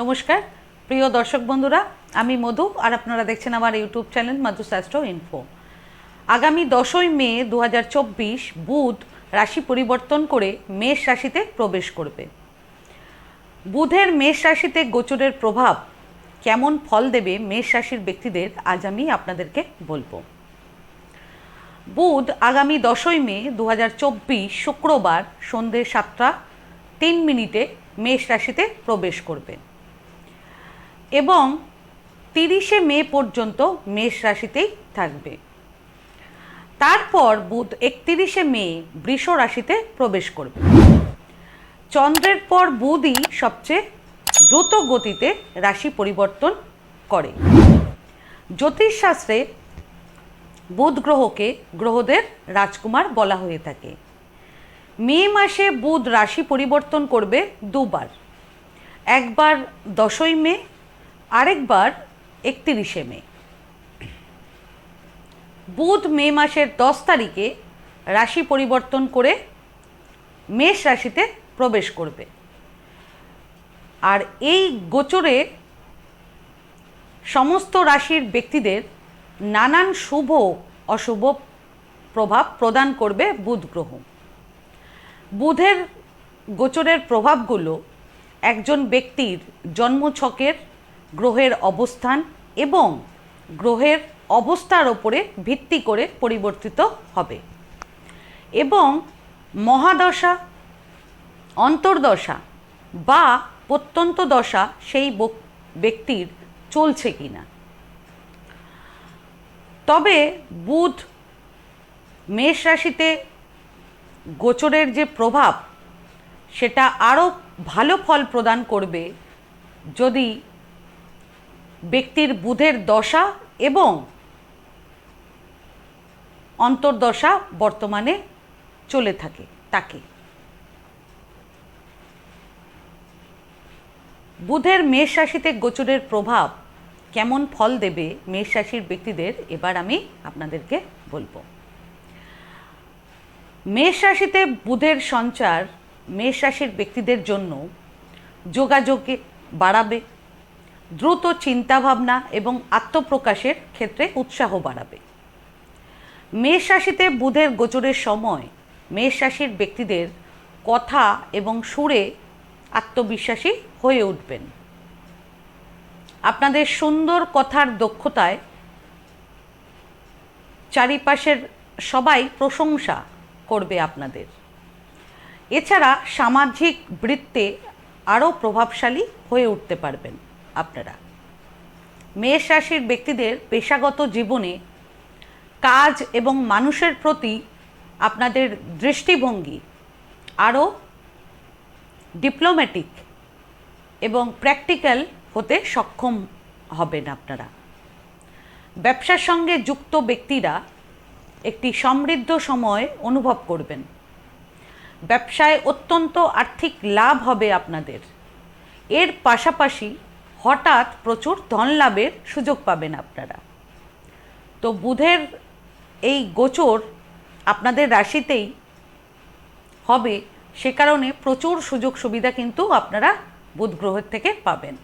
নমস্কার। প্রিয় দর্শক বন্ধুরা, আমি মধু আর আপনারা দেখছেন আমার ইউটিউব চ্যানেল মধু শাস্ত্র ইনফো। আগামী দশই মে দু হাজার চব্বিশ বুধ রাশি পরিবর্তন করে মেষ রাশিতে প্রবেশ করবে। বুধের মেষ রাশিতে গোচরের প্রভাব কেমন ফল দেবে মেষ রাশির ব্যক্তিদের আজ আমি আপনাদেরকে বলব। বুধ আগামী দশই মে দু হাজার চব্বিশ শুক্রবার সন্ধ্যে সাতটা তিন মিনিটে মেষ রাশিতে প্রবেশ করবে। এবং তিরিশে মে পর্যন্ত মেষ রাশিতেই থাকবে। তারপর বুধ একত্রিশে মে বৃষ রাশিতে প্রবেশ করবে। চন্দ্রের পর বুধই সবচেয়ে দ্রুত গতিতে রাশি পরিবর্তন করে। জ্যোতিষশাস্ত্রে বুধ গ্রহকে গ্রহদের রাজকুমার বলা হয়ে থাকে। মে মাসে বুধ রাশি পরিবর্তন করবে দুবার। একবার দশই মে আরেকবার একত্রিশে মে। বুধ মে মাসের দশ তারিখে রাশি পরিবর্তন করে মেষ রাশিতে প্রবেশ করবে। আর এই গোচরে সমস্ত রাশির ব্যক্তিদের নানান শুভ, অশুভ প্রভাব প্রদান করবে বুধ গ্রহ। বুধের গোচরের প্রভাবগুলো একজন ব্যক্তির জন্মছকের গ্রহের অবস্থান এবং গ্রহের অবস্থার ওপরে ভিত্তি করে পরিবর্তিত হবে। এবং মহাদশা, অন্তর্দশা বা প্রত্যন্ত দশা সেই ব্যক্তির চলছে কিনা। তবে বুধ মেষ রাশিতে গোচরের যে প্রভাব, সেটা আরও ভালো ফল প্রদান করবে যদি ব্যক্তির বুধের দশা এবং অন্তর্দশা বর্তমানে চলে থাকে তাকে। বুধের মেষ রাশিতে গোচরের প্রভাব কেমন ফল দেবে মেষ রাশির ব্যক্তিদের এবার আমি আপনাদেরকে বলব। মেষ রাশিতে বুধের সঞ্চার মেষ রাশির ব্যক্তিদের জন্য যোগাযোগে বাড়াবে দ্রুত চিন্তাভাবনা এবং আত্মপ্রকাশের ক্ষেত্রে উৎসাহ বাড়াবে। মেষ রাশিতে বুধের গোচরের সময় মেষ রাশির ব্যক্তিদের কথা এবং সুরে আত্মবিশ্বাসী হয়ে উঠবেন। আপনাদের সুন্দর কথার দক্ষতায় চারিপাশের সবাই প্রশংসা করবে আপনাদের। এছাড়া সামাজিক বৃত্তে আরও প্রভাবশালী হয়ে উঠতে পারবেন। আপনারা। মেষ রাশির ব্যক্তিদের পেশাগত জীবনে কাজ এবং মানুষের প্রতি আপনাদের দৃষ্টিভঙ্গি আরও ডিপ্লোম্যাটিক এবং প্র্যাকটিক্যাল হতে সক্ষম হবেন আপনারা। ব্যবসার সঙ্গে যুক্ত ব্যক্তিরা একটি সমৃদ্ধ সময় অনুভব করবেন। ব্যবসায় অত্যন্ত আর্থিক লাভ হবে আপনাদের। এর পাশাপাশি হঠাৎ প্রচুর ধন লাভের সুযোগ পাবেন আপনারা। তো বুধের এই গোচর আপনাদের রাশিতেই হবে, সে কারণে প্রচুর সুযোগ সুবিধা কিন্তু আপনারা বুধ গ্রহের থেকে পাবেন।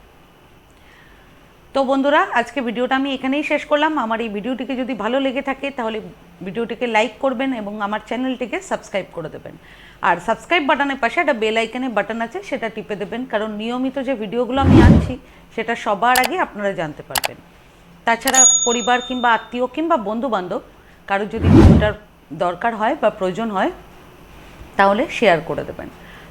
তো বন্ধুরা, আজকে ভিডিওটা আমি এখানেই শেষ করলাম। আমার এই ভিডিওটিকে যদি ভালো লেগে থাকে, তাহলে ভিডিওটিকে লাইক করবেন এবং আমার চ্যানেলটিকে সাবস্ক্রাইব করে দেবেন। আর সাবস্ক্রাইব বাটনের পাশে একটা বেল আইকনে বাটন আছে, সেটা টিপে দেবেন। কারণ নিয়মিত যে ভিডিওগুলো আমি আনছি, সেটা সবার আগে আপনারা জানতে পারবেন। তাছাড়া পরিবার কিংবা আত্মীয় কিংবা বন্ধু বান্ধব কারও যদি ভিডিওটার দরকার হয় বা প্রয়োজন হয়, তাহলে শেয়ার করে দেবেন।